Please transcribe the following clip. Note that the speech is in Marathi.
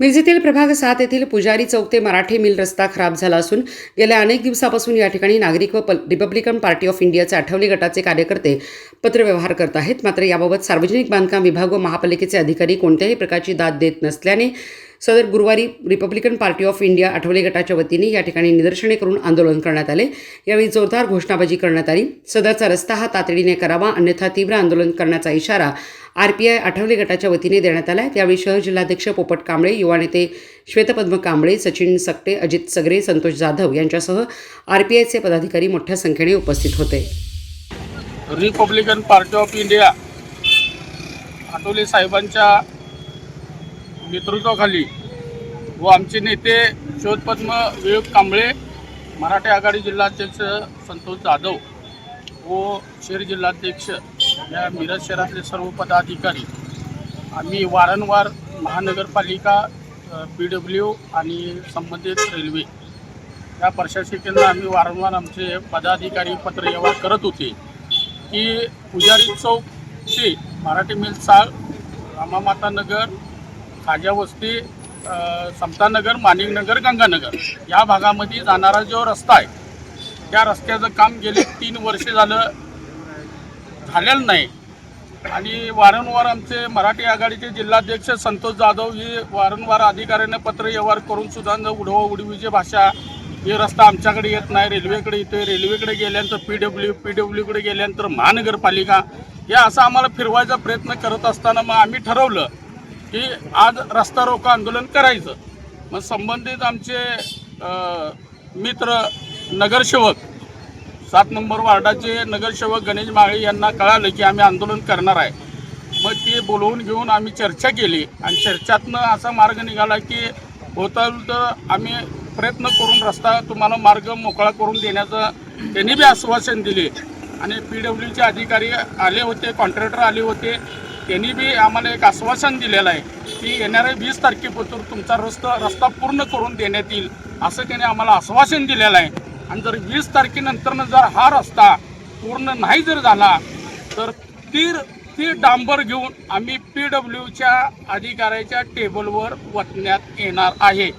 मिरजेतील प्रभाग सात येथील पुजारी चौक ते मराठे मिल रस्ता खराब झाला असून गेल्या अनेक दिवसापासून या ठिकाणी नागरिक व रिपब्लिकन पार्टी ऑफ इंडियाचे आठवले गटाचे कार्यकर्ते पत्रव्यवहार करत आहेत. मात्र याबाबत सार्वजनिक बांधकाम विभाग व महापालिकेचे अधिकारी कोणत्याही प्रकारची दाद देत नसल्याने सदर गुरुवारी Republican party of India Athawale गटाच्या वतीने या ठिकाणी निदर्शने करून आंदोलन करण्यात आले. यावेळी जोरदार घोषणाबाजी करण्यात आली. सदरचा रस्ता हा तातडीने करावा अन्यथा तीव्र आंदोलन करण्याचा इशारा आरपीआय आठवले गटाच्या वतीने देण्यात आला त्यावेळी शहर जिल्हाध्यक्ष पोपट कांबळे युवा नेते श्वेतपद्म कांबळे सचिन सकटे अजित सगरे संतोष जाधव यांच्यासह आरपीआयचे पदाधिकारी मोठ्या संख्येने उपस्थित होते. Republican party of India Athawale साहेबांच्या नेतृत्वाखाली व आमचे नेते शोधपद्म विवेक कांबळे मराठी आघाडी जिल्हाध्यक्ष संतोष जाधव व शहर जिल्हाध्यक्ष या मिरज शहरातले सर्व पदाधिकारी. आम्ही वारंवार महानगरपालिका पी डब्ल्यू आणि संबंधित रेल्वे या प्रशासकांना आम्ही वारंवार आमचे पदाधिकारी पत्र व्यवहार करत होते की पुजारी चौक ते मराठी मिल चाळ रामामाता नगर खाज्या वस्ती समतानगर मानिकनगर गंगानगर या भागामध्ये जाणारा जो रस्ता आहे त्या रस्त्याचं काम गेले तीन वर्षे झालं झालेलं नाही. आणि वारंवार आमचे मराठी आघाडीचे जिल्हाध्यक्ष संतोष जाधव हे वारंवार अधिकाऱ्यांना पत्र व्यवहार करून सुद्धा उडवा उडवीची भाषा हे रस्ता आमच्याकडे येत नाही रेल्वेकडे येतोय रेल्वेकडे गेल्यानंतर पी डब्ल्यू पी डब्ल्यूकडे गेल्यानंतर महानगरपालिका या असा आम्हाला फिरवायचा प्रयत्न करत असताना मग आम्ही ठरवलं की आज रस्ता रोको आंदोलन करायचं. मग संबंधित आमचे मित्र नगरसेवक सात नंबर वार्डाचे नगरसेवक गणेश माळी यांना कळालं की आम्ही आंदोलन करणार आहे. मग ते बोलवून घेऊन आम्ही चर्चा केली आणि चर्चातनं असा मार्ग निघाला की होतं तर आम्ही प्रयत्न करून रस्ता तुम्हाला मार्ग मोकळा करून देण्याचं त्यांनी बी आश्वासन दिले. आणि पी डब्ल्यूचे अधिकारी आले होते कॉन्ट्रॅक्टर आले होते. त्यांनी बी आम्हाला एक आश्वासन दिलेलं आहे की येणाऱ्या वीस तारखेपासून तुमचा रस्ता रस्ता पूर्ण करून देण्यात येईल असं त्याने आम्हाला आश्वासन दिलेलं आहे. आणि जर वीस तारखेनंतरनं जर हा रस्ता पूर्ण नाही जर झाला तर ती ती डांबर घेऊन आम्ही पी डब्ल्यूच्या अधिकाऱ्याच्या टेबलवर वतण्यात येणार आहे.